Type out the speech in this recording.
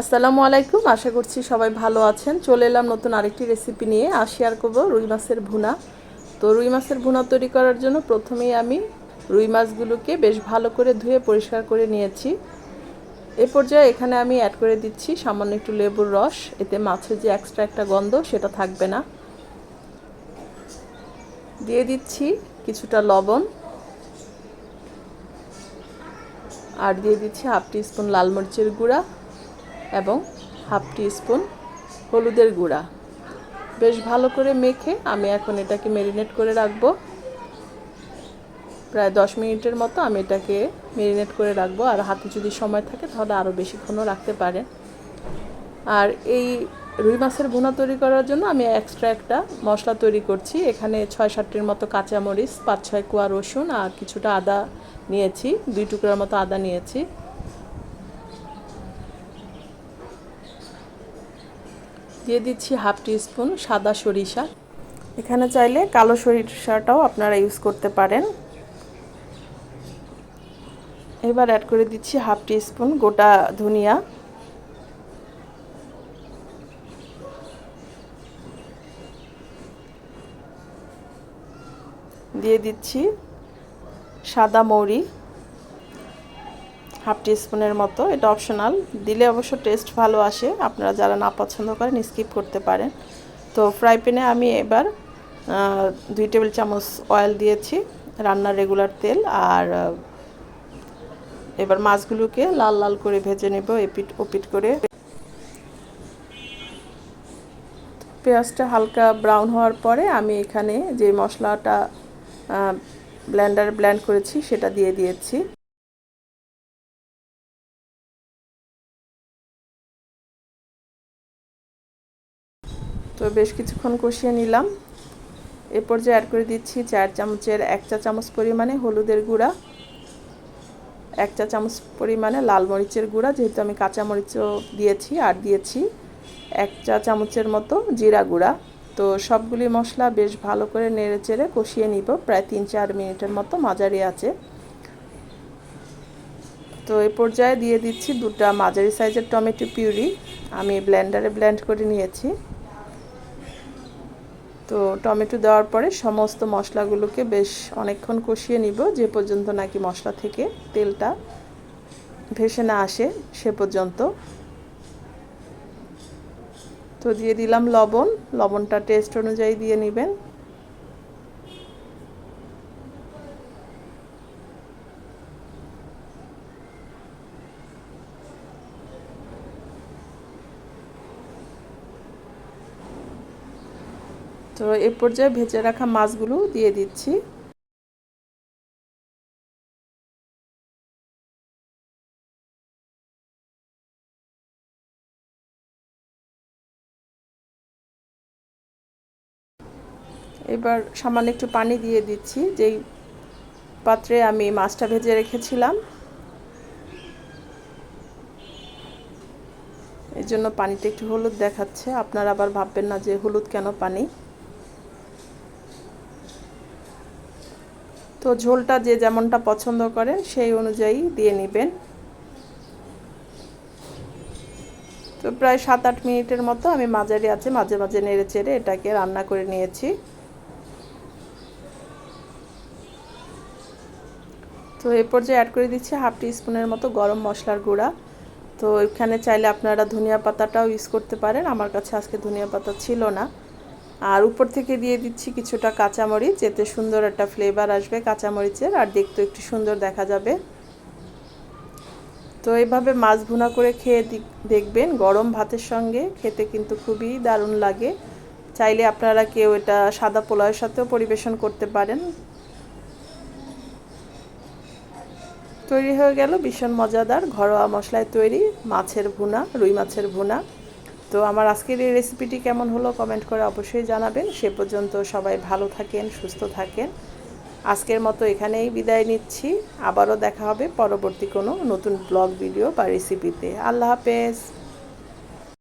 আসসালামু আলাইকুম, আশা করছি সবাই ভালো আছেন। চলে এলাম নতুন আরেকটি রেসিপি নিয়ে আসি আর করব রুই মাছের ভুনা। তো রুই মাছের ভুনা তৈরি করার জন্য প্রথমেই আমি রুই মাছগুলোকে বেশ ভালো করে ধুয়ে পরিষ্কার করে নিয়েছি। এ পর্যায়ে এখানে আমি অ্যাড করে দিচ্ছি সামান্য একটু লেবুর রস। এতে মাছের যে এক্সট্রা একটা গন্ধ, সেটা থাকবে না। দিয়ে দিচ্ছি কিছুটা লবণ। আর দিয়ে দিচ্ছি হাফ টি স্পুন লাল মরিচের গুঁড়া। এবং হাফ টি স্পুন হলুদের গুঁড়া। বেশ ভালো করে মেখে আমি এখন এটাকে ম্যারিনেট করে রাখব। প্রায় দশ মিনিটের মতো আমি এটাকে ম্যারিনেট করে রাখব। আর হাতে যদি সময় থাকে তাহলে আরও বেশিক্ষণও রাখতে পারেন আর এই রুই মাছের ভুনা তৈরি করার জন্য আমি এক্সট্রা একটা মশলা তৈরি করছি। এখানে ছয় সাতটির মতো কাঁচামরিচ, পাঁচ ছয় কোয়া রসুন আর কিছুটা আদা নিয়েছি। দুই টুকরার মতো আদা নিয়েছি। দিয়ে দিচ্ছি হাফ টি স্পুন সাদা সরিষা। এখানে চাইলে কালো সরিষাটাও আপনারা ইউজ করতে পারেন। এবার অ্যাড করে দিচ্ছি হাফ টি স্পুন গোটা ধনিয়া। দিয়ে দিচ্ছি সাদা মৌরি। হাফ টি স্পুনের মতো, এটা অপশনাল। দিলে অবশ্য টেস্ট ভালো আসে, আপনারা যারা না পছন্দ করেন, স্কিপ করতে পারেন। তো ফ্রাই প্যানে আমি এবার দুই টেবিল চামচ অয়েল দিয়েছি, রান্নার রেগুলার তেল, আর এবার মাছগুলোকে লাল লাল করে ভেজে নেব, এপিট ওপিট করে। পেঁয়াজটা হালকা ব্রাউন হওয়ার পরে আমি এখানে যে মশলাটা ব্লেন্ডার ব্ল্যান্ড করেছি, সেটা দিয়ে দিয়েছি। তো বেশ কিছুক্ষণ কষিয়ে নিলাম। এ পর্যায়ে অ্যাড করে দিচ্ছি চার চামচের এক চা চামচ পরিমাণে হলুদের গুঁড়া, এক চা চামচ পরিমাণে লাল মরিচের গুঁড়া, যেহেতু আমি কাঁচা মরিচও দিয়েছি আর দিয়েছি এক চা চামচের মতো জিরা গুঁড়া। তো সবগুলি মশলা বেশ ভালো করে নেড়ে চেড়ে কষিয়ে নিব, প্রায় তিন চার মিনিটের মতো মাঝারি আছে। তো এই পর্যায়ে দিয়ে দিচ্ছি দুটা মাঝারি সাইজের টমেটো পিউরি। আমি ব্লেন্ডারে ব্লেন্ড করে নিয়েছি। তো টমেটো দেওয়ার পরে সমস্ত মশলাগুলোকে বেশ অনেকক্ষণ কষিয়ে নিব, যে পর্যন্ত নাকি মশলা থেকে তেলটা ভেসে না আসে সে পর্যন্ত। তো দিয়ে দিলাম লবণ, লবণটা টেস্ট অনুযায়ী দিয়ে নেবেন। তো এ পর্যায়ে ভেজে রাখা মাছগুলো দিয়ে দিচ্ছি। এবার সামান্য একটু পানি দিয়ে দিচ্ছি, যেই পাত্রে আমি মাছটা ভেজে রেখেছিলাম। এই জন্য পানিটা একটু হলুদ দেখাচ্ছে, আপনারা আবার ভাববেন না যে হলুদ কেন পানি। তো ঝোলটা যে যেমনটা পছন্দ করেন, সেই অনুযায়ী দিয়ে নেবেন। তো প্রায় সাত আট মিনিটের মতো আমি মাঝারি আছে, মাঝে মাঝে নেড়ে চেড়ে এটাকে রান্না করে নিয়েছি। তো এ পর্যায়ে অ্যাড করে দিচ্ছি হাফ টি স্পুনের মতো গরম মশলার গুঁড়া। তো এখানে চাইলে আপনারা ধনিয়া পাতাটাও ইউজ করতে পারেন। আমার কাছে আজকে ধনিয়া পাতা ছিল না। আর উপর থেকে দিয়ে দিচ্ছি কিছুটা কাঁচামরিচ, এতে সুন্দর একটা ফ্লেভার আসবে কাঁচামরিচের, আর দেখতে একটু সুন্দর দেখা যাবে। তো এইভাবে মাছ ভুনা করে খেয়ে দেখবেন গরম ভাতের সঙ্গে খেতে কিন্তু খুবই দারুণ লাগে। চাইলে আপনারা কেউ এটা সাদা পোলাওয়ের সাথেও পরিবেশন করতে পারেন। তৈরি হয়ে গেল ভীষণ মজাদার ঘরোয়া মশলায় তৈরি মাছের ভুনা, রুই মাছের ভুনা। তো আমার আজকের এই রেসিপিটি কেমন হলো কমেন্ট করে অবশ্যই জানাবেন। সে পর্যন্ত সবাই ভালো থাকেন, সুস্থ থাকেন। আজকের মতো এখানেই বিদায় নিচ্ছি। আবারও দেখা হবে পরবর্তী কোনো নতুন ব্লগ ভিডিও বা রেসিপিতে আল্লাহ হাফেজ।